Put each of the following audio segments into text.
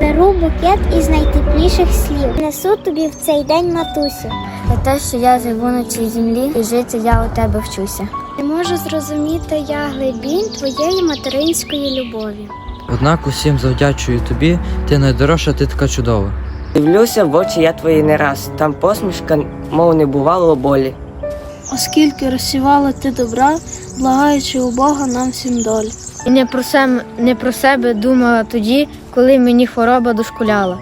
Беру букет із найтепліших слів. Несу тобі в цей день матусю. За те, що я живу на цій землі і жити я у тебе вчуся. Не можу зрозуміти я глибінь твоєї материнської любові. Однак усім завдячую тобі, ти найдорожча, ти така чудова. Дивлюся в очі я твої не раз, там посмішка, мов не бувало болі. Оскільки розсівала ти добра, благаючи у Бога нам всім долі. І не про, сем, не про себе думала тоді, коли мені хвороба дошкуляла.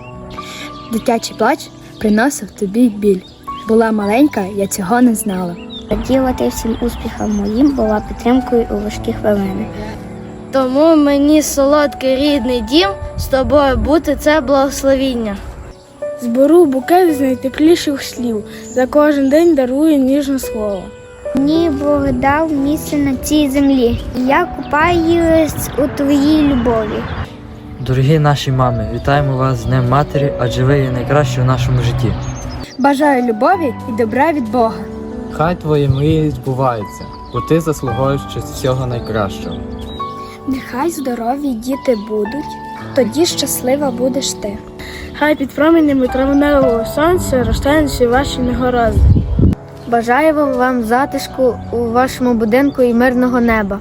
Дитячий плач приносив тобі біль. Була маленька, я цього не знала. Раділа ти всім успіхам моїм, була підтримкою у важкі хвилини. Тому мені солодкий рідний дім з тобою бути це благословіння. Зберу букет з найтепліших слів. За кожен день дарую ніжне слово. Мені Бог дав місце на цій землі. і Я купаюсь у твоїй любові. Дорогі наші мами, вітаємо вас з Днем Матері, адже ви є найкращі у нашому житті. Бажаю любові і добра від Бога. Хай твої мрії збуваються, бо ти заслуговуєш щось всього найкращого. Нехай здорові діти будуть, тоді щаслива будеш ти. Хай під променями травневого сонця розтануть всі ваші негоразди. Бажаю вам затишку у вашому будинку і мирного неба.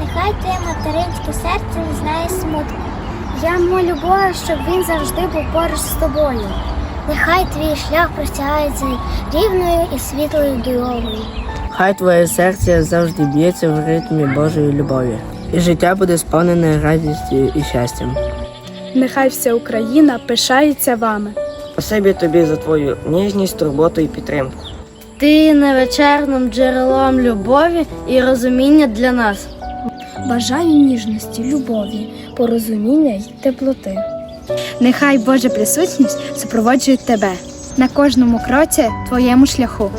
Нехай твоє материнське серце не знає смутку. Я молю Бога, щоб він завжди був поруч з тобою. Нехай твій шлях простягається рівною і світлою дорогою. Хай твоє серце завжди б'ється в ритмі Божої любові, і життя буде сповнене радістю і щастям. Нехай вся Україна пишається вами. Спасибі тобі за твою ніжність, турботу і підтримку. Ти невечерним джерелом любові і розуміння для нас. Бажаю ніжності, любові, порозуміння й теплоти. Нехай Божа присутність супроводжує тебе на кожному кроці твоєму шляху.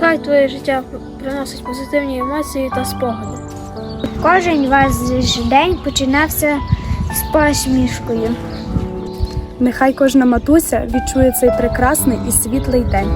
Хай твоє життя приносить позитивні емоції та спогади. Кожен ваш день починався з посмішкою. Нехай кожна матуся відчує цей прекрасний і світлий день.